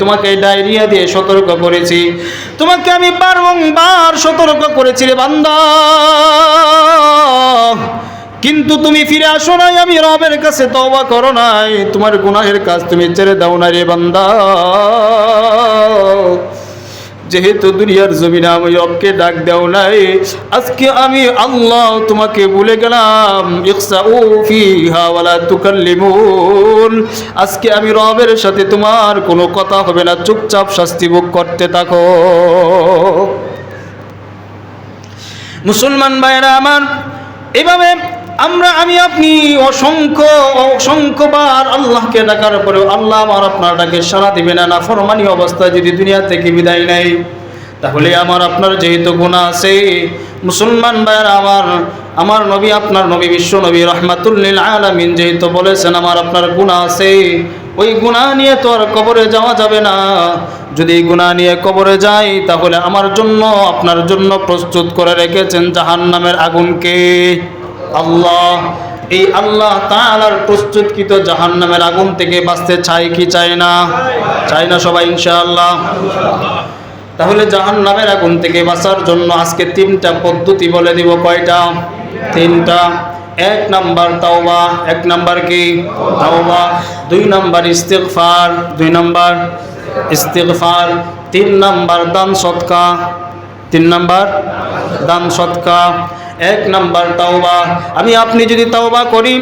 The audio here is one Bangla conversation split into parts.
তোমাকে ডায়রিয়া দিয়ে সতর্ক করেছি। তোমাকে আমি বারংবার সতর্ক করেছি রে বান্দা। কিন্তু তুমি ফিরে আসো নাই, আমি রবের কাছে তওবা করো নাই। তোমার গুনাহের কাজ তুমি ছেড়ে দাও না রে বান্দা। যেহেতু দুনিয়ার জমিনে আমি রবকে ডাক দেও নাই, আজকে আমি আল্লাহ তোমাকে ভুলে গেলাম আজকে আমি রবের সাথে তোমার কোনো কথা হবে না, চুপচাপ শাস্তি ভোগ করতে থাকো। মুসলমান ভাইরা আমার, এভাবে আমরা, আমি, আপনি অসংখ্য অসংখ্যবার আল্লাহকে ডাকার পরেও আল্লাহ আমার আপনার ডাকে সারা দিবে না না ফরমানি অবস্থায় যদি দুনিয়া থেকে বিদায় নেয়, তাহলে আমার আপনার যেহেতু গুণা আছে, মুসলমান ভাইয়েরা, আমার আমার নবী, আপনার নবী বিশ্ব নবী রহমাতুল্লিল আলামিন যেহেতু বলেছেন আমার আপনার গুণা আছে, ওই গুণা নিয়ে তো আর কবরে যাওয়া যাবে না। যদি গুণা নিয়ে কবরে যাই, তাহলে আমার জন্য, আপনার জন্য প্রস্তুত করে রেখেছেন জাহান্নামের আগুনকে। আল্লাহ, এই আল্লাহ তাআলার প্রস্তুতকৃত জাহান্নামের আগুন থেকে বাঁচতে চাই কি চায় না? চাই না সবাই, ইনশাআল্লাহ। তাহলে জাহান্নামের আগুন থেকে বাঁচার জন্য আজকে তিনটা পদ্ধতি বলে দিব। কয়টা? তিনটা। এক নাম্বার তাওবা, এক নাম্বার কি? তাওবা। দুই নাম্বার ইস্তেগফার, দুই নাম্বার ইস্তেগফার, তিন নাম্বার দান সৎকা, তিন নাম্বার দান সৎকা। এক নাম্বার তাওবা। আমি আপনি যদি তাওবা করি,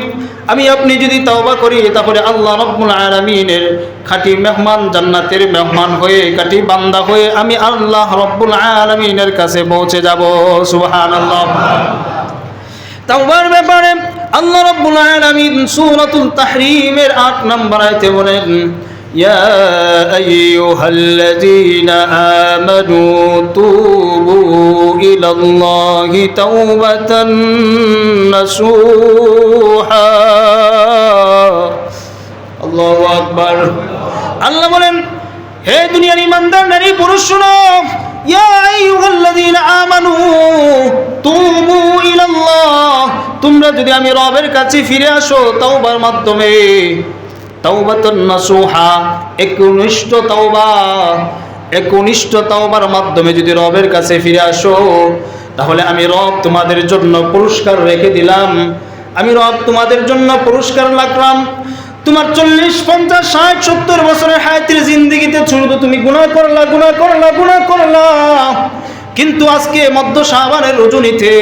আমি আপনি যদি তাওবা করি, তাহলে আল্লাহ রব্বুল আলামিনের খাঁটি মেহমান জান্নাতের মেহমান হয়ে, খাঁটি বান্দা হয়ে আমি আল্লাহ রব্বুল আলামিনের কাছে পৌঁছে যাব। সুবহানাল্লাহ। তাওবার ব্যাপারে আল্লাহ রব্বুল আলামিন সূরাতুল তাহরিমের 8 নম্বর আয়াতে বলেন يا أيها الذين آمنوا توبوا إلى الله توبة نصوحا الله أكبر আল্লাহ বলেন হে দুনিয়ার ইমানদার নারী পুরুষ শুনো ইয়া আইয়ুহাল্লাযীনা আমানু তুবু ইলাল্লাহ তোমরা যদি আমি রবের কাছে ফিরে আসো তাওবার মাধ্যমে তাওবাতুন নাসুহা, একনিষ্ঠ তাওবা, একনিষ্ঠ তাওবার মাধ্যমে যদি রবের কাছে ফিরে আসো, তাহলে আমি রব তোমাদের জন্য পুরস্কার রেখে দিলাম। আমি রব তোমাদের জন্য পুরস্কার রাখলাম। তোমার চল্লিশ, পঞ্চাশ, ষাট, সত্তর বছরের হায়াতের জিন্দিগিতে শুধু তুমি গুণা করলা গুণা করলা গুণা করলা। কিন্তু আজকে মধ্য শাহবানের রজনীতে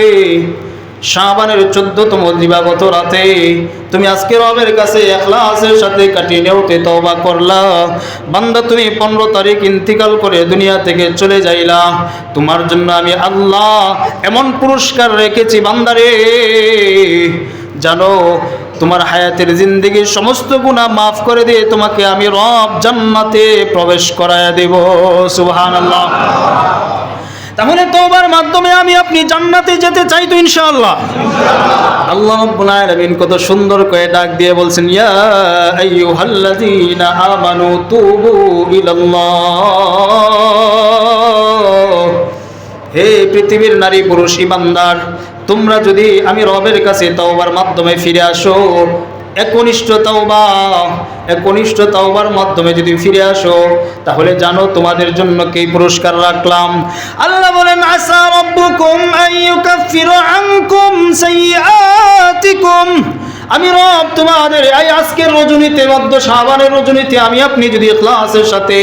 শাহবানের চোদ্দতম দিবাগত রাতে তুমি আজকে রবের কাছে এখলাসের সাথে কাটিয়ে নেওতে তওবা করলা। বান্দা, তুমি পনেরো তারিখ ইন্তিকাল করে দুনিয়া থেকে চলে যাইলা। তোমার জন্য আমি আল্লাহ এমন পুরস্কার রেখেছি বান্দারে। জানো, তোমার হায়াতের জিন্দিগির সমস্ত গুণা মাফ করে দিয়ে তোমাকে আমি রব জান্নাতে প্রবেশ করায় দেব। সুবহানাল্লাহ। তাহলে তোবার মাধ্যমে আমি আপনি জান্নাতে যেতে চাই তো ইনশাআল্লাহ। আল্লাহ রাব্বুল আলামিন কত সুন্দর করে ডাক দিয়ে বলছেন, ইয়া আইয়ুহাল্লাযীনা আমানু তুবু ইলাল্লাহ। হে পৃথিবীর নারী পুরুষ ইমানদার, তোমরা যদি আমি রবের কাছে তওবার মাধ্যমে ফিরে আসো একনিষ্ঠ তাওবা, একনিষ্ঠ তাওবার মাধ্যমে যদি ফিরে আসো, তাহলে জানো তোমাদের জন্য কে পুরস্কার রাখলাম। আল্লাহ বলেন আসা রব্বুকুম আইয়ুকাফিরু আনকুম সাইয়্যাতিকুম। আমি রব তোমাদের, এই আজকের রজনীতে, মধ্য সাবানের রজনীতে আমি আপনি যদি ইখলাসের সাথে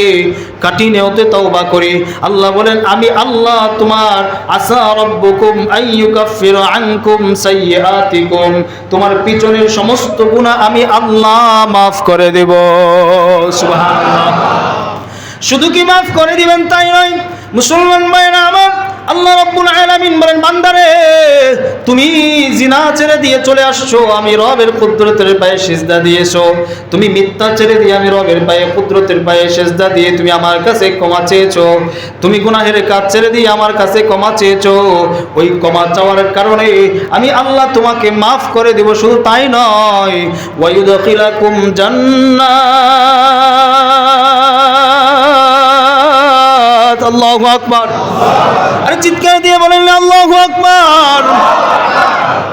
কাটি নেওতে তওবা করি, আল্লাহ বলেন, আমি আল্লাহ তোমার, আসা রব্বুকুম আইয়ুকাফিরু আনকুম সাইয়্যাতিকুম, তোমার পিছনের সমস্ত গুনাহ আমি আল্লাহ মাফ করে দেব। সুবহানাল্লাহ। শুধু কি মাফ করে দিবেন তাই নয়, মুসলমান ভাইরা আমার আল্লাহ রাব্বুল আলামিন বলেন, বান্দারে, তুমি জিনা ছেড়ে দিয়ে চলে আসছো, আমি রবের কুদরতের পায়ে সিজদা দিয়েছ। তুমি মিথ্যা ছেড়ে দিয়ে আমি রবের পায়ে কুদরতের পায়ে সিজদা দিয়ে তুমি আমার কাছে ক্ষমা চেয়েছো। তুমি গুনাহের কাজ ছেড়ে দিয়ে আমার কাছে ক্ষমা চেয়েছো। ওই ক্ষমা চাওয়ার কারণে আমি আল্লাহ তোমাকে মাফ করে দেব, শুধু তাই নয় ওয়ায়ুদখিলাকুম জান্নাত। আল্লাহু আকবার। আরে চিৎকার দিয়ে বলেন আল্লাহু আকবার।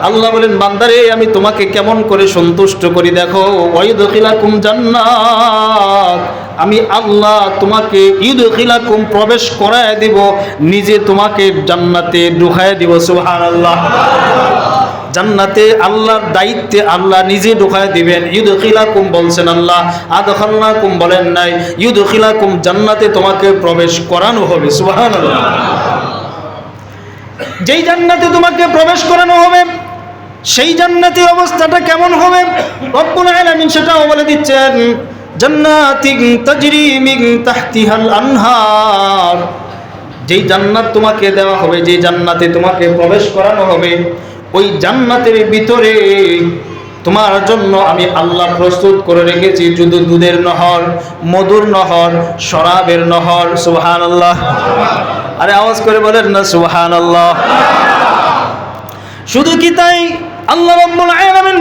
আল্লাহ বলেন, বান্দারে, আমি তোমাকে কেমন করে সন্তুষ্ট করি দেখো, ওয়াইদখিলাকুম জান্নাত। আমি আল্লাহ তোমাকে ইউদখিলাকুম প্রবেশ করায় দিব, নিজে তোমাকে জান্নাতে ঢুকায় দিব, সুবহানাল্লাহ। জান্নাতে আল্লাহর দায়িত্বে আল্লাহ নিজে ঢুকায় দিবেন। ইউদখিলাকুম বলছেন আল্লাহ, আদখালনাকুম বলেন নাই। ইউদখিলাকুম জান্নাতে তোমাকে প্রবেশ করানো হবে, সুবহানাল্লাহ। যেই জান্নাতে তোমাকে প্রবেশ করানো হবে, সেই জান্নাতের অবস্থাটা কেমন হবে? রব্বুল আলামিন সেটাও বলে দিচ্ছেন, জান্নাতিন তাজরি মিন তাহতিহাল আনহার। যেই জান্নাত তোমাকে দেওয়া হবে, যেই জান্নাতে তোমাকে প্রবেশ করানো হবে ওই জান্নাতের ভিতরে তোমার জন্য আমি আল্লাহ প্রস্তুত করে রেখেছি। শুধু দুধের নহর, মধুর নহর, শরাবের নহর, সুবহানাল্লাহ। আরে আওয়াজ করে বলেন না, সুবহানাল্লাহ। শুধু কি তাই? আল্লাহ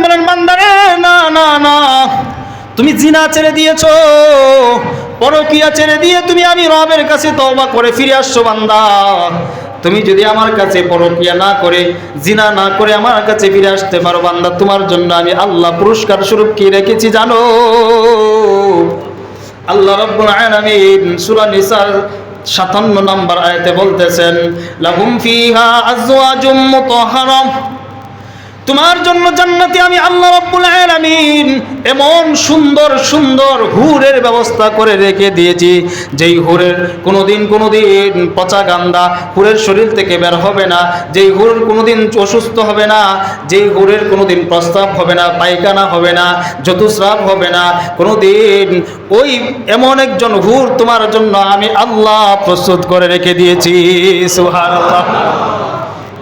বলেন, বান্দারে, না না না। তুমি জিনা ছেড়ে দিয়েছ, পরকিয়া ছেড়ে দিয়ে তুমি আমি রবের কাছে তওবা করে ফিরে আসছো, বান্দা। তুমি যদি আমার কাছে পরকিয়া না করে, জিনা না করে আমার কাছে ফিরে আসতে পারো বান্দা, তোমার জন্য আমি আল্লাহ পুরস্কার স্বরূপ কি রেখেছি জানো? আল্লাহ রাব্বুল আলামিন সূরা নিসার 57 নম্বর আয়াতে বলতেছেন, লাহুম ফিহা আজওয়াজুম মুতাহহারা তোমার জন্য জান্নাতে আমি আল্লাহ রাব্বুল আলামিন। এমন সুন্দর সুন্দর হুরের ব্যবস্থা করে রেখে দিয়েছি, যেই হুরের কোনোদিন কোনোদিন পচা গান্দা হুরের শরীর থেকে বের হবে না, যেই হুর কোনোদিন অসুস্থ হবে না, যেই হুরের কোনোদিন প্রস্তাব হবে না, পায়খানা হবে না যতুস্রাব হবে না, কোনোদিন ওই এমন একজন হুর তোমার জন্য আমি আল্লাহ প্রস্তুত করে রেখে দিয়েছি। সুবহানাল্লাহ।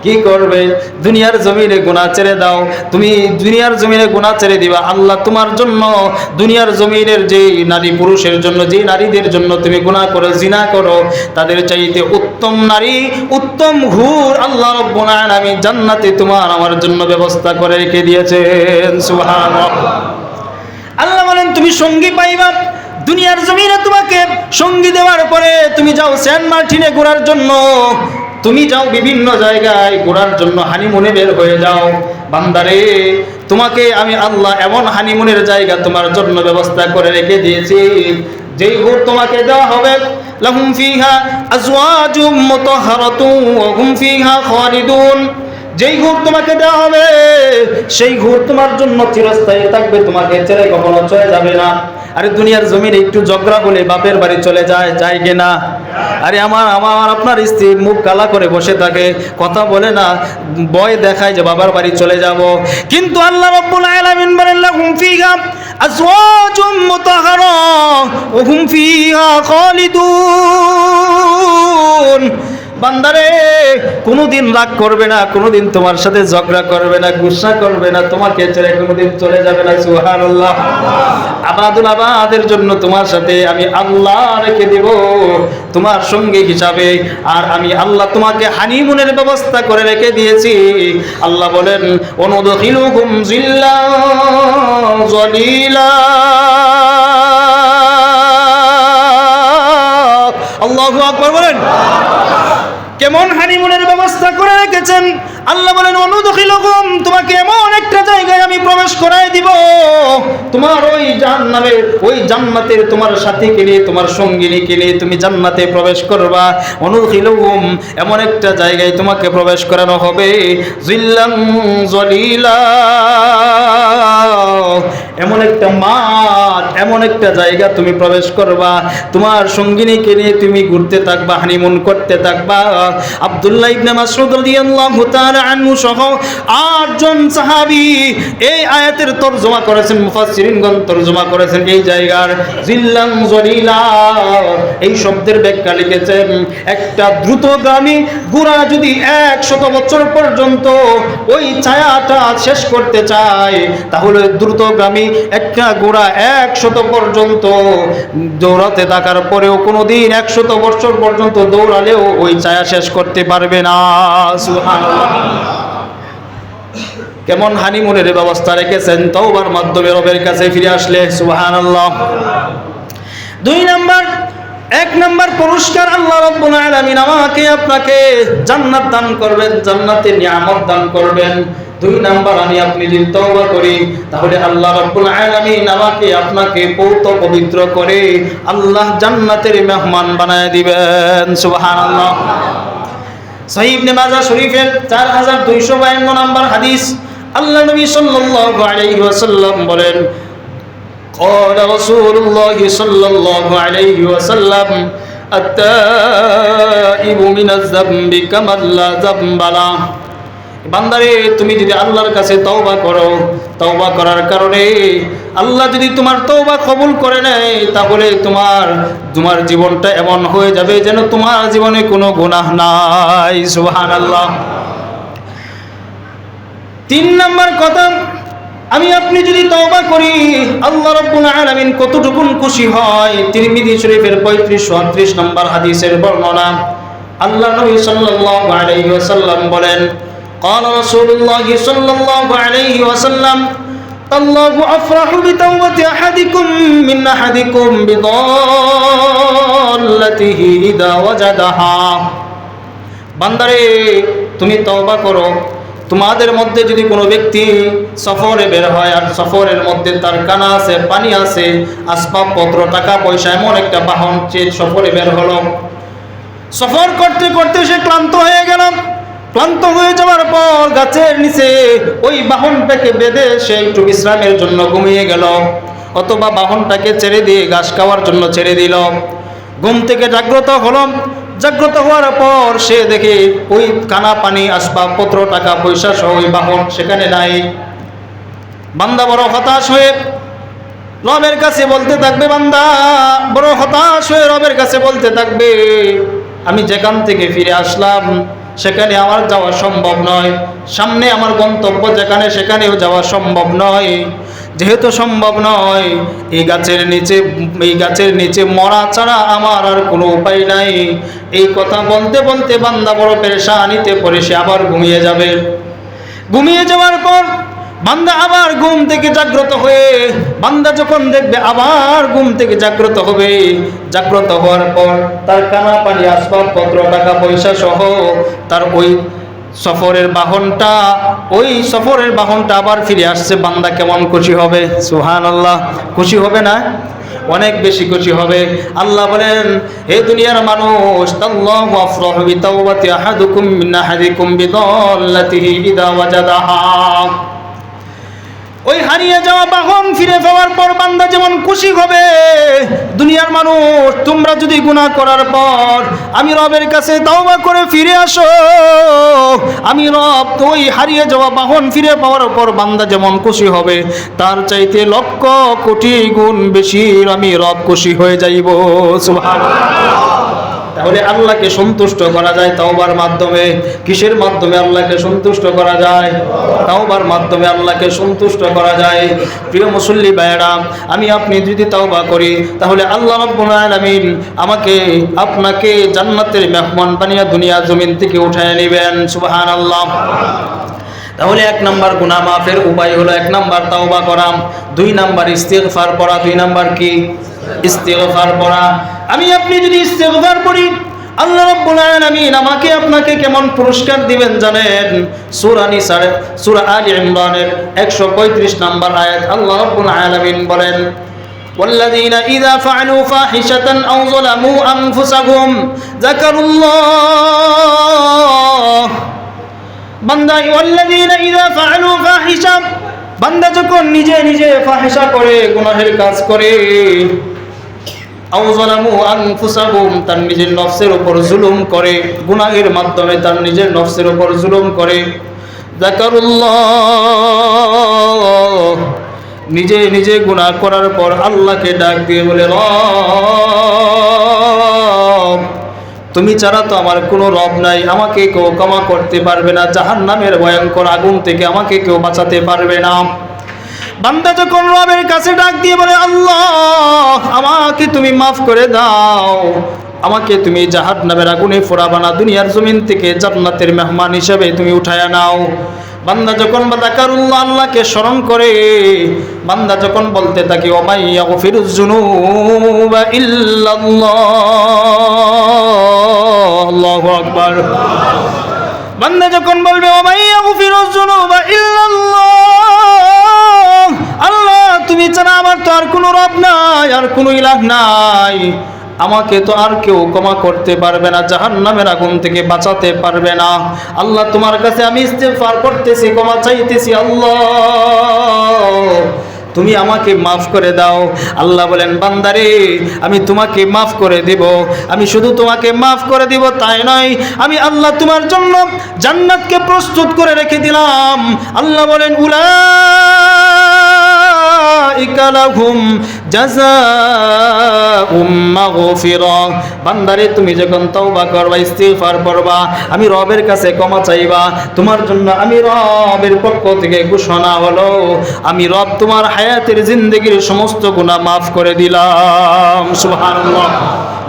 কি করবে? দুনিয়ার জমিনে গুণা ছেড়ে দাও। তুমি দুনিয়ার জমিনে গুণা ছেড়ে দিবা। আল্লাহ তোমার জন্য দুনিয়ার জমিনের যে নারী পুরুষের জন্য, যে নারীদের জন্য তুমি গুণা করো, জিনা করো, তাদের চাইতে উত্তম নারী, উত্তম ঘুর আল্লাহ রব্বুল আলামিন জান্নাতে তোমার আমার জন্য ব্যবস্থা করে রেখে দিয়েছেন। সুবহানাল্লাহ। আল্লাহ বলেন, তুমি সঙ্গী পাইবা। দুনিয়ার জমিনে তোমাকে সঙ্গী দেওয়ার পরে তুমি যাও সেন্ট মার্টিনে ঘোরার জন্য। তুমি যাও বিভিন্ন জায়গায় ঘোরার জন্য হানিমুনে বের হয়ে যাও। বান্দারে, তোমাকে আমি আল্লাহ এমন হানিমুনের জায়গা তোমার জন্য ব্যবস্থা করে রেখে দিয়েছি। যেই ঘুর তোমাকে দেওয়া হবে। লাহুম ফিহা আজওয়াজুম মুতাহহারাতুন ওয়া হুম ফিহা খালিদুন। যেই ঘুর তোমাকে দেওয়া হবে, সেই ঘুর তোমার জন্য চিরস্থায়ী থাকবে, তোমাকে ছেড়ে কখনো চলে যাবে না। আরে দুনিয়ার জমিনে একটু ঝগড়া বলে বাপের বাড়ি চলে যায় যায় গে না? আরে আমার আমার আপনার স্ত্রী মুখ কালা করে বসে থাকে, কথা বলে না বয় দেখায় যে বাবার বাড়ি চলে যাব। কিন্তু আল্লাহ রাব্বুল আলামিন বলেন, লাহুম ফিহা আজওয়াজুম মুতাহহারা ওয়া হুম ফিহা খালিদুন। বান্দারে, কোনোদিন রাগ করবে না, কোনোদিন তোমার সাথে ঝগড়া করবে না, গুসা করবে না, তোমাকে ছেড়ে কোনোদিন চলে যাবে না, সুবহানাল্লাহ। আবাদুল আবাদের জন্য তোমার সাথে আমি আল্লাহ রেখে দেব, তোমার সঙ্গে হিসাবে। আর আমি আল্লাহ তোমাকে হানিমুনের ব্যবস্থা করে রেখে দিয়েছি। আল্লাহ বলেন অনুদখিলুহুম জিল্লা জলিলা আল্লাহু আকবার বলেন। কেমন হানিমুনের ব্যবস্থা করে রেখেছেন। আল্লাহ বলেন, অনুদখিলকুম, তোমাকে এমন একটা জায়গায় আমি প্রবেশ করাই দিব। তোমার ওই জান্নাতের ওই জান্নাতের তোমার সাথীকে নিয়ে, তোমার সঙ্গিনীকে নিয়ে তুমি জান্নাতে প্রবেশ করবা। অনুদখিলকুম, এমন একটা জায়গায় তোমাকে প্রবেশ করানো হবে। জিল্লাম জলিলা। এমন একটা মাঠ, এমন একটা জায়গা তুমি প্রবেশ করবা। তোমার সঙ্গিনীকে নিয়ে তুমি ঘুরতে থাকবা, হানিমুন করতে থাকবা। আবদুল্লাহ ইবনে একটা দ্রুতগামী গুড়া যদি বছর পর্যন্ত ওই ছায়াটা শেষ করতে চায়, তাহলে দ্রুতগামী একটা ঘোড়া এক শত পর্যন্ত দৌড়াতে থাকার পরেও কোনো দিন একশত বছর পর্যন্ত দৌড়ালেও ওই ছায়া শেষ করতে পারবে না। সুবহানাল্লাহ। কেমন হানিমুনের ব্যবস্থা রেখেছেন? তওবার মাধ্যমে রবের কাছে ফিরে আসলে, সুবহানাল্লাহ। দুই নাম্বার, এক নাম্বার পুরস্কার আল্লাহ রাব্বুল আলামিন আমাকে, আপনাকে জান্নাত দান করবেন, জান্নাতের নিয়ামত দান করবেন। দুই নাম্বার, আমি আপনি যদি তওবা করি, তাহলে আল্লাহ রাব্বুল আলামিন আমাকে, আপনাকে পৌত পবিত্র করে আল্লাহ জান্নাতের মেহমান বানায় দিবেন, সুবহানাল্লাহ। সহিহ ইবনে মাজাহ শরীফের 4252 নম্বর হাদিস আল্লাহ নবী সাল্লাল্লাহু আলাইহি ওয়াসাল্লাম বলেন قال رسول الله صلى الله عليه وسلم التائب من الذنب كمن لا ذنب له বান্দারে, তুমি যদি আল্লাহর কাছে তওবা করো, তওবা করার কারণে আল্লাহ যদি তোমার তওবা কবুল করে নেয়, তাহলে তোমার তোমার জীবনটা এমন হয়ে যাবে যেন তোমার জীবনে কোনো গুনাহ নাই। সুবহানাল্লাহ। তিন নাম্বার কথা, আমি আপনি যদি তওবা করি, আল্লাহ রাব্বুল আলামিন কতটুকুন খুশি হয়? তিরমিজি শরীফের 35 38 নম্বর হাদিসের বর্ণনা। আল্লাহ নবী সাল্লাল্লাহু আলাইহি ওয়াসাল্লাম বলেন قال رسول الله صلى الله عليه وسلم الله أفرح بتوبة أحدكم من أحدكم بضالته إذا وجدها বান্দারে তুমি তওবা করো তোমাদের মধ্যে যদি কোনো ব্যক্তি সফরে বের হয় আর সফরের মধ্যে তার কানা আছে পানি আছে আসবাবপত্র টাকা পয়সা এমন একটা বাহন সে সফরে বের হলো সফর করতে করতে সে ক্লান্ত হয়ে গেল ক্লান্ত হয়ে যাওয়ার পর গাছের নিচে ওই বাহনটাকে বেঁধে সে একটু বিশ্রামের জন্য ঘুমিয়ে গেল। অথবা বাহনটাকে ছেড়ে দিয়ে ঘাস খাওয়ার জন্য ছেড়ে দিল। ঘুম থেকে জাগ্রত হলো। জাগ্রত হওয়ার পর সে দেখে ওই কানা পানি, আসবাবপত্র, টাকা পয়সা সহ ওই বাহন সেখানে নাই। বান্দা বড় হতাশ হয়ে রবের কাছে বলতে থাকবে, বান্দা, বড় হতাশ হয়ে রবের কাছে বলতে থাকবে। আমি যেখান থেকে ফিরে আসলাম সেখানে আমার যাওয়া সম্ভব নয়। সামনে আমার গন্তব্য যেখানে, সেখানেও যাওয়া সম্ভব নয়। যেহেতু সম্ভব নয়, এই গাছের নিচে, এই গাছের নিচে মরা ছাড়া আমার আর কোনো উপায় নাই। এই কথা বলতে বলতে বান্দা বড় পেরেশানিতে পরে সে আবার ঘুমিয়ে যাবে। ঘুমিয়ে যাওয়ার পর বান্দা আবার ঘুম থেকে জাগ্রত হয়ে, বান্দা যখন দেখবে আবার ঘুম থেকে জাগ্রত হবে, জাগ্রত হওয়ার পর তার কানা পানি, আসবাবপত্র টাকা পয়সা সহ তার ওই সফরের বাহনটা, ওই সফরের বাহনটা আবার ফিরে আসছে। বান্দা কেমন খুশি হবে? সুহান আল্লাহ খুশি হবে না? অনেক বেশি খুশি হবে। আল্লাহ বলেন, হে দুনিয়ার মানুষ মিন ওই হারিয়ে যাওয়া বাহন ফিরে পাওয়ার পর বান্দা যেমন খুশি হবে, দুনিয়ার মানুষ, তোমরা যদি গুনাহ করার পর আমি রবের কাছে তাওবা করে ফিরে আসো, আমি রব ওই হারিয়ে যাওয়া বাহন ফিরে পাওয়ার পর বান্দা যেমন খুশি হবে, তার চাইতে লক্ষ কোটি গুণ বেশি আমি রব খুশি হয়ে যাইব। সুবহানাল্লাহ। তাহলে আল্লাহকে সন্তুষ্ট করা যায় তাওবার মাধ্যমে। কিসের মাধ্যমে আল্লাহকে সন্তুষ্ট করা যায়? তাওবার মাধ্যমে আল্লাহকে সন্তুষ্ট করা যায়। প্রিয় মুসল্লি ভাইয়েরা, আমি আপনি যদি তাওবা করি, তাহলে আল্লাহ রাব্বুল আলামিন আমাকে, আপনাকে জান্নাতের মেহমান বানিয়ে দুনিয়া জমিন থেকে উঠায় নেবেন। সুবহানাল্লাহ। তাহলে এক নাম্বার গুনাহ মাফের উপায় হলো এক নাম্বার তাওবা করা, দুই নাম্বার ইস্তিগফার করা দুই নাম্বার কি? ইস্তিগফার করা আমি আপনি যদি ইস্তিগফার করি আল্লাহ রাব্বুল আলামিন আমাকে আপনাকে কেমন পুরস্কার দিবেন জানেন সূরা নিসার সূরা আলী ইমরানের 135 নম্বর আয়াত আল্লাহ রাব্বুল আলামিন বলেন والذين إذا فعلوا فاحشة أو ظلموا أنفسهم ذكروا الله বান্দা ওয়াল্লাযীনা ইযা ফাআলু ফাহিশা বান্দা যখন নিজে নিজে ফাহিশা করে গুনাহের কাজ করে আও যালামু আনফুসাহুম তার নিজের নফসের উপর জুলুম করে, গুনাহের মাধ্যমে তার নিজের নফসের উপর জুলুম করে। নিজে নিজে গুনাহ করার পর আল্লাহকে ডাক দিয়ে বলে তুমি ছাড়া তো আমার কোনো রব নাই, আমাকে কেউ ক্ষমা করতে পারবে না জাহান নামের ভয়ঙ্কর আগুন থেকে আমাকে কেউ বাঁচাতে পারবে না। বান্দা যখন রবের কাছে ডাক দিয়ে বলে, আল্লাহ, আমাকে তুমি মাফ করে দাও। আমাকে তুমি জাহাদ নামের আগুনে ফোড়াবা না দুনিয়ার জমিন থেকে জান্নাতের মেহমান হিসেবে তুমি উঠায়া নাও। বান্দা যখন বাদাকারুল্লাহ আল্লাহকে স্মরণ করে। বান্দা যখন বলতে থাকে ওমাইয়া গফিরুজ জুনুবা ইল্লাল্লাহ। আল্লাহু আকবার। বান্দা যখন বলবে ওমাইয়া গফিরুজ জুনুবা নাই, আর কোনো ইলাহ নাই। আমাকে তো আর কেউ ক্ষমা করতে পারবে না জাহান নামের আগুন থেকে বাঁচাতে পারবে না। আল্লাহ তোমার কাছে আমি ইস্তেফার করতেছি, ক্ষমা চাইতেছি, আল্লাহ। তুমি আমাকে মাফ করে দাও। আল্লাহ বলেন, বান্দারে, আমি তোমাকে মাফ করে দিব। আমি শুধু তোমাকে মাফ করে দিব তাই নয়, আমি আল্লাহ তোমার জন্য জান্নাতকে প্রস্তুত করে রেখে দিলাম। আল্লাহ বলেন উলা বান্দারে তুমি যখন তওবা করবা ইস্তিগফার করবা আমি রবের কাছে ক্ষমা চাইবা তোমার জন্য আমি রবের পক্ষ থেকে ঘোষণা হলো আমি রব তোমার হায়াতের জিন্দগির সমস্ত গুনাহ মাফ করে দিলাম সুবহানাল্লাহ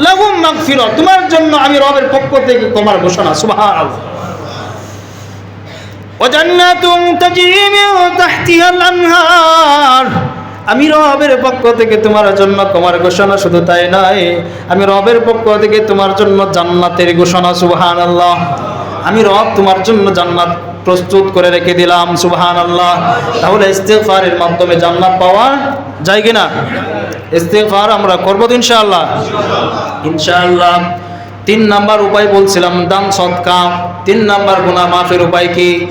লাহুম মাগফিরা তোমার জন্য আমি রবের পক্ষ থেকে তোমার ঘোষণা সুবহানাল্লাহ وجنات تجري من تحتها الأنهار আমি রবের পক্ষ থেকে তোমার জন্য তোমার ঘোষণা শুধু তাই নয়, আমি রবের পক্ষ থেকে তোমার জন্য জান্নাতের ঘোষণা সুবহান আল্লাহ আমি রব তোমার জন্য জান্নাত প্রস্তুত করে রেখে দিলাম সুবহান আল্লাহ তাহলে ইস্তেফারের মাধ্যমে জান্নাত পাওয়া যায় কিনা? ইস্তেফার আমরা করব তো ইনশাআল্লাহ। ইনশাআল্লাহ। তিন নাম্বার উপায় বলছিলাম, দান সৎকা তিন নাম্বার গুনাহ মাফের উপায় কি?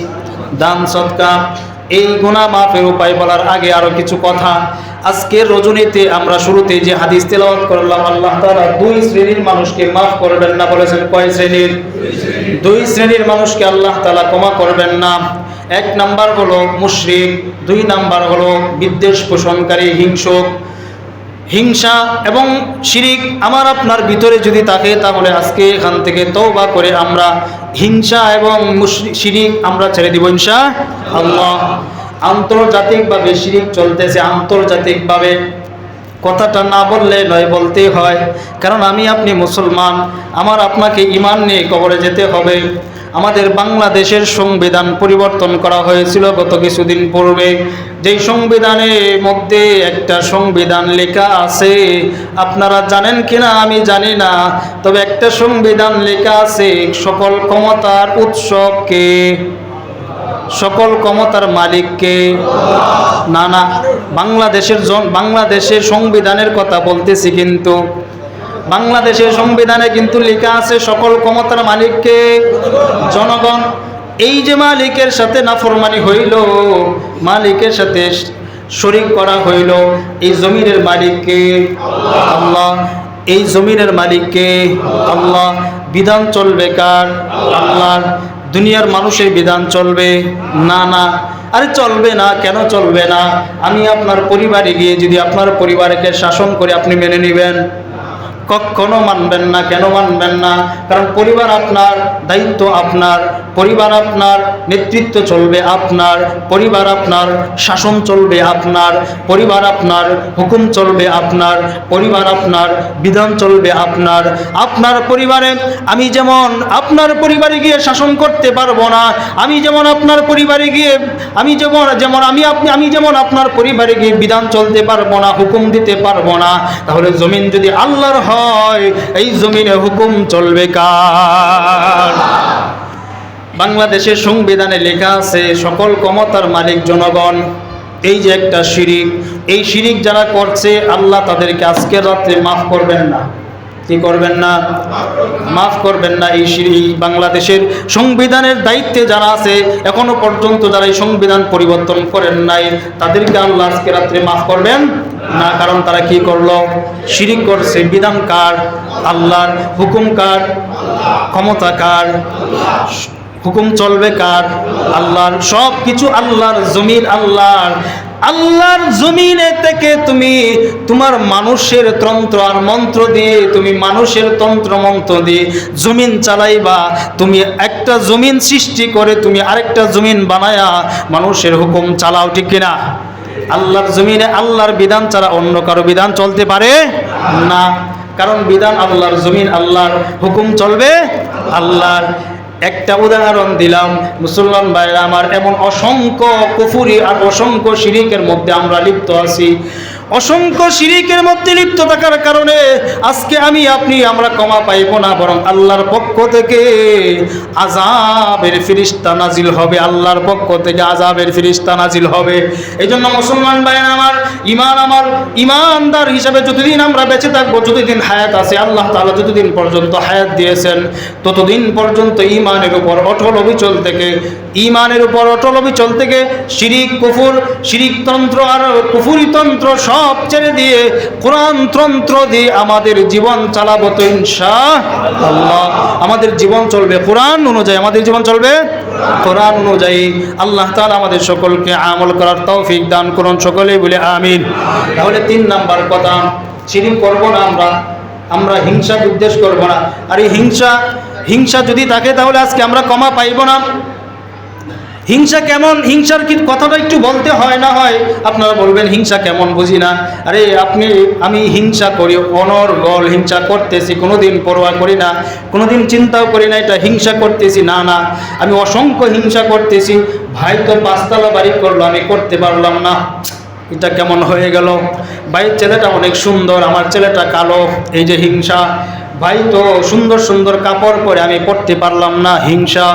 দান সৎকা এই গুণা মাফের উপায় বলার আগে আরও কিছু কথা। আজকের রজনীতে আমরা শুরুতে যে হাদিস তেলাওয়াত করলাম, আল্লাহ তাআলা দুই শ্রেণির মানুষকে মাফ করবেন না বলেছেন। কয় শ্রেণির? দুই শ্রেণির মানুষকে আল্লাহ তাআলা ক্ষমা করবেন না। এক নাম্বার হলো মুশরিক, দুই নাম্বার হলো বিদ্বেষ পোষণকারী হিংসুক। হিংসা এবং শিরিক আমার আপনার ভিতরে যদি থাকে, তাহলে আজকে এখান থেকে তওবা করে আমরা হিংসা এবং শিরিক আমরা ছেড়ে দিব ইনশা আল্লাহ আন্তর্জাতিকভাবে শিরিক চলতেছে, আন্তর্জাতিকভাবে। কথাটা না বললে নয় বলতে হয়। কারণ আমি আপনি মুসলমান, আমার আপনাকে ইমান নিয়ে কবরে যেতে হবে। আমাদের বাংলাদেশের সংবিধান পরিবর্তন করা হয়েছিল গত কিছুদিন পূর্বে। যেই সংবিধানের মধ্যে একটা সংবিধান লেখা আছে, আপনারা জানেন কিনা আমি জানি না, তবে একটা সংবিধান লেখা আছে, সকল ক্ষমতার উৎসবকে সকল ক্ষমতার মালিককে না না, বাংলাদেশের জন, বাংলাদেশের সংবিধানের কথা বলতেছি কিন্তু। বাংলাদেশের সংবিধানে কিন্তু লেখা আছে, সকল ক্ষমতার মালিককে জনগণ, এই যে মালিকের সাথে নাফরমানি হইল, মালিকের সাথে শরিক করা হইল, এই জমিনের মালিককে আল্লাহ, এই জমিনের মালিককে আল্লাহ, বিধান চলবে কার? আল্লাহর, দুনিয়ার মানুষের বিধান চলবে? না না। আরে চলবে না, কেন চলবে না? আমি আপনার পরিবারে গিয়ে যদি আপনার পরিবারকে শাসন করে আপনি মেনে নেবেন কখনো মানবেন না কেন মানবেন না? কারণ পরিবার আপনার দায়িত্ব আপনার। পরিবার আপনার, নেতৃত্ব চলবে আপনার, পরিবার আপনার, শাসন চলবে আপনার, পরিবার আপনার, হুকুম চলবে আপনার, পরিবার আপনার, বিধান চলবে আপনার। আপনার পরিবারে আমি যেমন আপনার পরিবারে গিয়ে শাসন করতে পারব না, আমি যেমন আপনার পরিবারে গিয়ে, আমি যেমন যেমন আমি আপনি, আমি যেমন আপনার পরিবারে গিয়ে বিধান চলতে পারব না, হুকুম দিতে পারব না, তাহলে জমিন যদি আল্লাহর হয়, এই জমিনে হুকুম চলবে কার? বাংলাদেশের সংবিধানে লেখা আছে, সকল ক্ষমতার মালিক জনগণ। এই যে একটা শিরিক, এই শিরিক যারা করছে, আল্লাহ তাদেরকে আজকের রাত্রে মাফ করবেন না। কি করবেন না? মাফ করবেন না এই বাংলাদেশের সংবিধানের দায়িত্বে যারা আছে, এখনও পর্যন্ত যারা এই সংবিধান পরিবর্তন করেন নাই, তাদেরকে আল্লাহ আজকে রাত্রে মাফ করবেন না। কারণ তারা কি করল? শিরিক করছে, বিধান কার? আল্লাহর হুকুম কার? ক্ষমতা কার? হুকুম চলবে কার? আল্লাহর সব কিছু আল্লাহর জমিন, আল্লাহর আল্লাহর জমিনে থেকে তুমি তোমার মানুষের তন্ত্র আর মন্ত্র দিয়ে, তুমি মানুষের তন্ত্র মন্ত্র দিয়ে জমিন চালাইবা। তুমি একটা জমিন সৃষ্টি করে তুমি আরেকটা জমিন বানায়া মানুষের হুকুম চালাও, ঠিক কিনা? আল্লাহর জমিনে আল্লাহর বিধান ছাড়া অন্য কারও বিধান চলতে পারে না। কারণ বিধান আল্লাহর জমিন, আল্লাহর হুকুম চলবে আল্লাহর একটা উদাহরণ দিলাম, মুসলমান ভাইরা আমার এমন অসংখ্য কুফুরি আর অসংখ্য শিরিকের মধ্যে আমরা লিপ্ত আছি। অসংখ্য শিরিকের মধ্যে লিপ্ত থাকার কারণে আজকে আমি আপনি, আমরা ক্ষমা পাইব না, বরং আল্লাহর পক্ষ থেকে আজাবের ফিরিস্তা নাজিল হবে, আল্লাহর পক্ষ থেকে আজাবের ফিরিস্তা নাজিল হবে। এই জন্য মুসলমান ভাই আমার ইমান আমার ইমানদার হিসাবে যতদিন আমরা বেঁচে থাকব, যতদিন হায়াত আছে, আল্লাহ তাআলা যতদিন পর্যন্ত হায়াত দিয়েছেন, ততদিন পর্যন্ত ইমানের উপর অটল অবিচল থেকে ইমানের উপর অটল অবিচল থেকে শিরিক, কুফুর, শিরিক তন্ত্র আর কুফুরি তন্ত্র সব ছেড়ে দিয়ে কোরআন তন্ত্র দিয়ে আমাদের জীবন চালাবো তো ইনশা আল্লাহ। আমাদের জীবন চলবে কোরআন অনুযায়ী, আমাদের জীবন চলবে কোরআন অনুযায়ী। আল্লাহ তাআলা আমাদের সকলকে আমল করার তৌফিক দান করুন, সকলেই বলে আমিন। তাহলে তিন নাম্বার কথা শিরিক করব না আমরা? আমরা হিংসা বিদ্বেষ করব না। আর এই হিংসা হিংসা যদি থাকে তাহলে আজকে আমরা কমা পাইব না। হিংসা কেমন? হিংসার কি কথাটা একটু বলতে হয় না হয়? আপনারা বলবেন, হিংসা কেমন? বুঝি না। আরে, আপনি, আমি হিংসা করি অনর্গল হিংসা করতেছি, কোনোদিন পরোয়া করি না, কোনোদিন চিন্তাও করি না, এটা হিংসা করতেছি, না না, আমি অসংখ্য হিংসা করতেছি। ভাই তো পাঁচতলা বাড়ি করল, আমি করতে পারলাম না। এটা কেমন হয়ে গেল? ভাইয়ের ছেলেটা অনেক সুন্দর, আমার ছেলেটা কালো, এই যে হিংসা। ভাই তো সুন্দর সুন্দর কাপড় পরে আমি পরতে পারলাম না, হিংসা।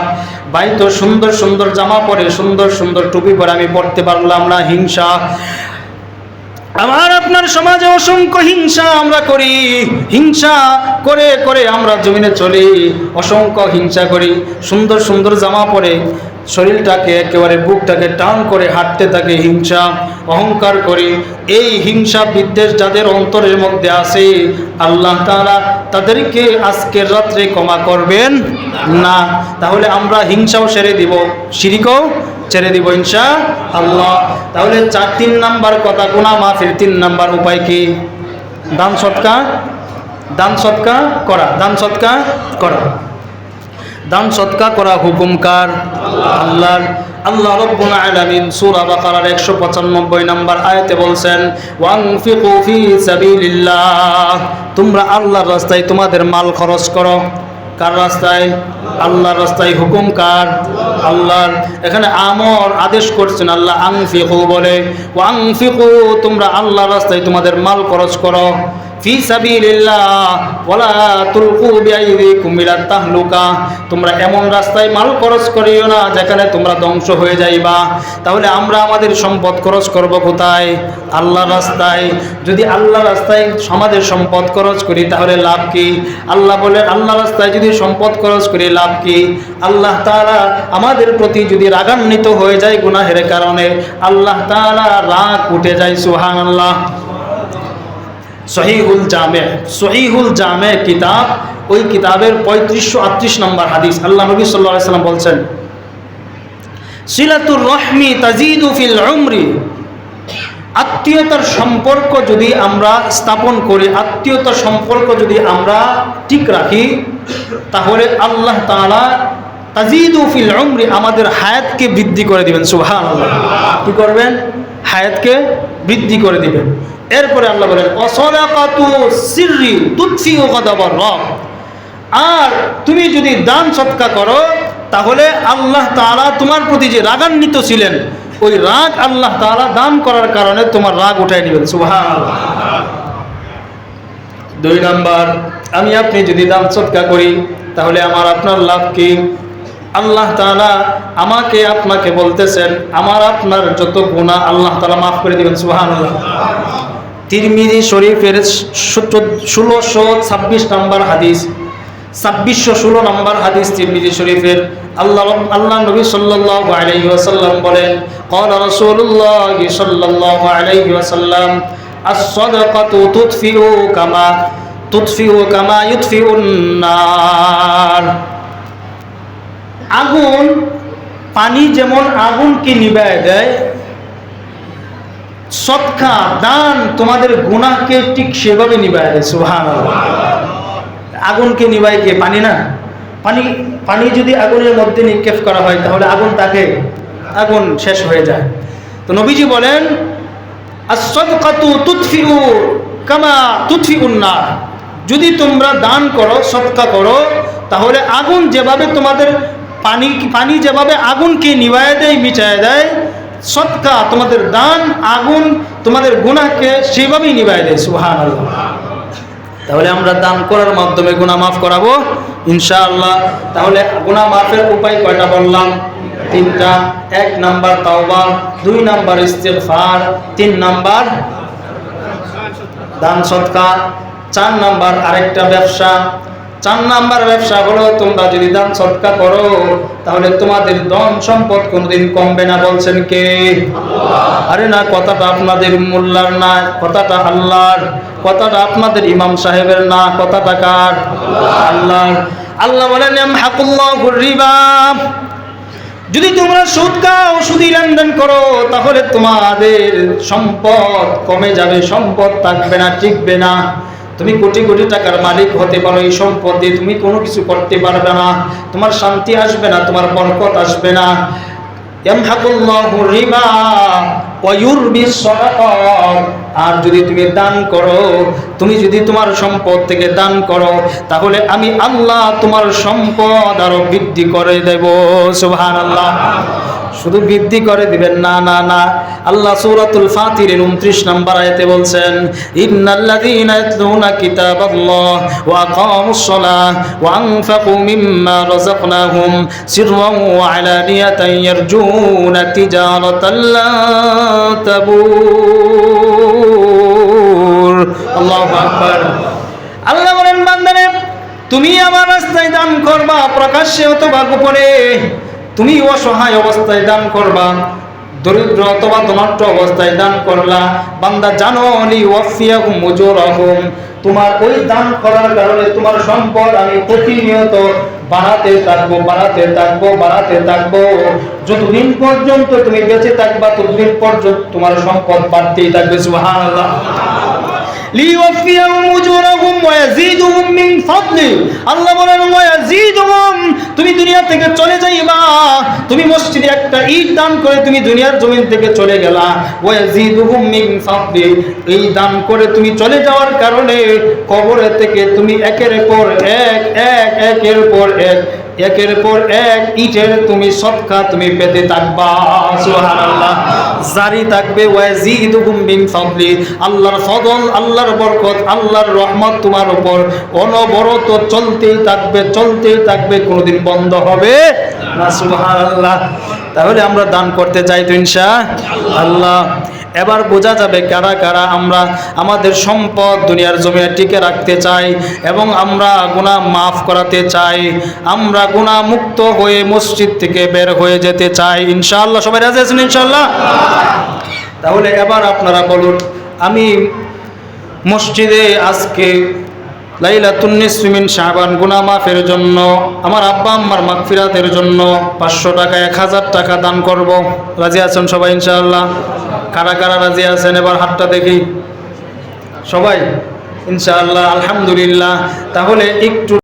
ভাই তো সুন্দর সুন্দর জামা পরে, সুন্দর সুন্দর টুপি পরে আমি পড়তে পারলাম না, হিংসা। আমার আপনার সমাজে অসংখ্য হিংসা আমরা করি। হিংসা করে করে আমরা জমিনে চলি, অসংখ্য হিংসা করি। সুন্দর সুন্দর জামা পরে শরীরটাকে একেবারে বুকটাকে টান করে হাঁটতে থাকে হিংসা, অহংকার করে। এই হিংসা বিদ্বেষ যাদের অন্তরের মধ্যে আছে, আল্লাহ তারা তাদেরকে আজকের রাত্রে ক্ষমা করবেন? না। তাহলে আমরা হিংসাও সেরে দিব শিরিকও ছেড়ে দিব ইনশা আল্লাহ তাহলে চার, তিন নাম্বার কথা গুণা মাফির তিন নাম্বার উপায় কি? দান সৎকা দান সৎকা করা, দান সৎকা করা। দান সৎকা করা হুকুমকার আল্লাহর আল্লাহ রব্বুল আলামিন সূরা বাকারার 195 নম্বর আয়াতে বলছেন, ওয়ানফিকু ফি সাবিলিল্লাহ। তোমরা আল্লাহর রাস্তায় তোমাদের মাল খরচ করো। কার রাস্তায়? আল্লাহর রাস্তায়। হুকুম কার? আল্লাহর। এখানে আমর আদেশ করছেন, আল্লাহ আংফিকু বলে ওয়াংফিকু তোমরা আল্লাহর রাস্তায় তোমাদের মাল খরচ করো। তোমরা এমন রাস্তায় মাল খরচ করিও না যেখানে তোমরা ধ্বংস হয়ে যাইবা। তাহলে আমরা আমাদের সম্পদ খরচ করব কোথায়? আল্লাহ রাস্তায়। যদি আল্লাহ রাস্তায় আমাদের সম্পদ খরচ করি, তাহলে লাভ কি? আল্লাহ বলে আল্লাহ রাস্তায় যদি সম্পদ খরচ করি, লাভ কি? আল্লাহ তাআলা আমাদের প্রতি যদি রাগান্বিত হয়ে যায় গুনাহের কারণে, আল্লাহ তাআলা রাগ উঠে যায়, সুবহানাল্লাহ। সহিহুল জামে সহিহুল জামে কিতাব, ওই কিতাবের পঁয়ত্রিশশো আটত্রিশ নম্বর হাদিস। আল্লাহ নবী সাল্লাহ সাল্লাম বলছেন, সিলাতুর রহমি তাজিদু ফিল উমরি। আত্মীয়তার সম্পর্ক যদি আমরা স্থাপন করি, আত্মীয়তার সম্পর্ক যদি আমরা ঠিক রাখি, তাহলে আল্লাহ তাআলা তাজিদু ফিল উমরি আমাদের হায়াতকে বৃদ্ধি করে দিবেন। সুবহানাল্লাহ। কি করবেন? হায়াতকে বৃদ্ধি করে দিবেন। এরপরে আল্লাহ বলেন অসদাকাতু সিররি তুৎফিউ গাদাবার রব। আর তুমি যদি দান সৎকা করো, তাহলে আল্লাহ তাআলা তোমার প্রতি যে রাগান্বিত ছিলেন, ওই রাগ আল্লাহ তাআলা দান করার কারণে তোমার রাগ উঠাই নেবেন। সুবহানাল্লাহ। দুই নাম্বার, আমি আপনি যদি দান সৎকা করি, তাহলে আমার আপনার লাভ কি? আল্লাহ তাআলা আমাকে আপনাকে বলতেছেন, আমার আপনার যত গুনাহ আল্লাহ তাআলা মাফ করে দিবেন। সুবহানাল্লাহ। তিরমিজি শরীফের ষোলোশো ছাব্বিশ নম্বর হাদিস ছাব্বিশশো ষোলো নম্বর হাদিস তিরমিজি শরীফের আল্লাহ আল্লাহ নবী সাল্লাল্লাহু আলাইহি ওয়াসাল্লাম বলেন قال رسول الله صلى الله عليه وسلم الصدقة تطفئ كما تطفئ كما يطفئ النار আগুন পানি যেমন আগুনকে নিবায় দেয় সৎকা দান তোমাদের গুনাহকে ঠিক সেভাবে নিবায় সুহান আগুনকে নিবায় কে? পানি না? পানি পানি যদি আগুনের মধ্যে নিক্ষেপ করা হয়, তাহলে আগুন তাকে? আগুন শেষ হয়ে যায়। তো নবীজি বলেন কামা যদি তোমরা দান করো, সৎকা করো, তাহলে আগুন যেভাবে তোমাদের পানি পানি যেভাবে আগুনকে নিভায় দেয় মিচায় দেয় সৎকা তোমাদের দান, আগুন, তোমাদের গুণাকে সেভাবেই নিবাই দেয় সুহান তাহলে আমরা দান করার মাধ্যমে গুণা মাফ করাবো, ইনশাআল্লাহ। তাহলে গুণা মাফের উপায় কয়টা বললাম? তিনটা, এক নাম্বার তাওবা, দুই নাম্বার ইস্তেগফার, তিন নাম্বার দান সৎকার, চার নাম্বার আরেকটা ব্যবসা চার নাম্বার ব্যবসা হলো তোমরা যদি দান সৎকা করো তাহলে তোমাদের ধন সম্পদ কোনোদিন কমবে না বলছেন কে? আরে না কথাটা আপনাদের মোল্লার না কথাটা আল্লাহর। কথাটা আপনাদের ইমাম সাহেবের না কথাটা কার? আল্লাহ। আল্লাহ বলেন যদি তোমরা সুদ খাও সুদি লেনদেন করো তাহলে তোমাদের সম্পদ কমে যাবে সম্পদ থাকবে না টিকবে না। তুমি কোটি কোটি টাকার মালিক হতে পারো এই সম্পদ দিয়ে তুমি কোনো কিছু করতে পারবে না। তোমার শান্তি আসবে না, তোমার বরকত আসবে না। আর যদি তুমি দান করো, তুমি যদি তোমার সম্পদ থেকে দান করো, তাহলে আমি আল্লাহ তোমার সম্পদ আরও বৃদ্ধি করে দেব। সুবহানাল্লাহ। শুধু বৃদ্ধি করে দিবেন। না না না। আল্লাহ সূরাতুল ফাতিরের 29 নম্বর আয়াতে বলছেন, ইন্নাল্লাযীনা ইয়াতলুনা কিতাবাল্লাহ ওয়া আকামুস সালাহ ওয়া আনফাকু মিম্মা রাযাকনাহুম সিররান ওয়া আলানিয়াতান ইয়ারজুনা তিজারাতান লা তাবুর। আল্লাহু আকবার। আল্লাহ বলেন, বান্দারে, তুমি আমার রাস্তায় দান করবা, প্রকাশ্যে অথবা গোপনে। তুমি অসহায় অবস্থায় দান করবা, দরিদ্র অথবা ধনাট্য অবস্থায় দান করলা, বান্দা জানো লি ওয়াফিয়াহুম উজুরাহুম। তোমার ওই দান করার কারণে তোমার সম্পদ আমি প্রতিনিয়ত বাড়াতে থাকব বাড়াতে থাকব বাড়াতে থাকব। যতদিন পর্যন্ত তুমি বেঁচে থাকবা, ততদিন পর্যন্ত তোমার সম্পদ বাড়তেই থাকবে, সুবহানাল্লাহ। আল্লাহ বলেন তুমি দুনিয়া থেকে চলে যাইবা। তুমি মসজিদে একটা ঈদ দান করে তুমি দুনিয়ার জমিন থেকে চলে গেলা। এই দান করে তুমি চলে যাওয়ার কারণে কবরে থেকে তুমি একের পর এক এক, একের পর এক একের পর এক ইটের তুমি সৎকা তুমি পেতে থাকবা। সুবহানাল্লাহ। জারি থাকবে আল্লাহর ফদল, আল্লাহর বরকত, আল্লাহর রহমত তোমার উপর অনবরত চলতেই থাকবে চলতেই থাকবে, কোনোদিন বন্ধ হবে না, সুবহানাল্লাহ। তাহলে আমরা দান করতে চাই তো ইনশা আল্লাহ। এবার বোঝা যাবে কারা কারা আমরা আমাদের সম্পদ দুনিয়ার জমিনে টিকে রাখতে চাই এবং আমরা গুণা মাফ করাতে চাই, আমরা গুনাহ মুক্ত হয়ে মসজিদ থেকে বের হয়ে যেতে চাই। ইনশাআল্লাহ, সবাই রাজি আছেন ইনশাআল্লাহ? তাহলে এবার আপনারা বলুন, আমি মসজিদে আজকে লাইলাতুন নিসমিন শাহবান গুনাহ মাফের জন্য, আমার আব্বা আম্মার মাগফিরাতের জন্য পাঁচশো টাকা, এক হাজার টাকা দান করব। রাজি আছেন সবাই ইনশাআল্লাহ? কারা কারা রাজি আছেন? এবার হাতটা দেখি। সবাই ইনশাআল্লাহ আলহামদুলিল্লাহ। তাহলে একটু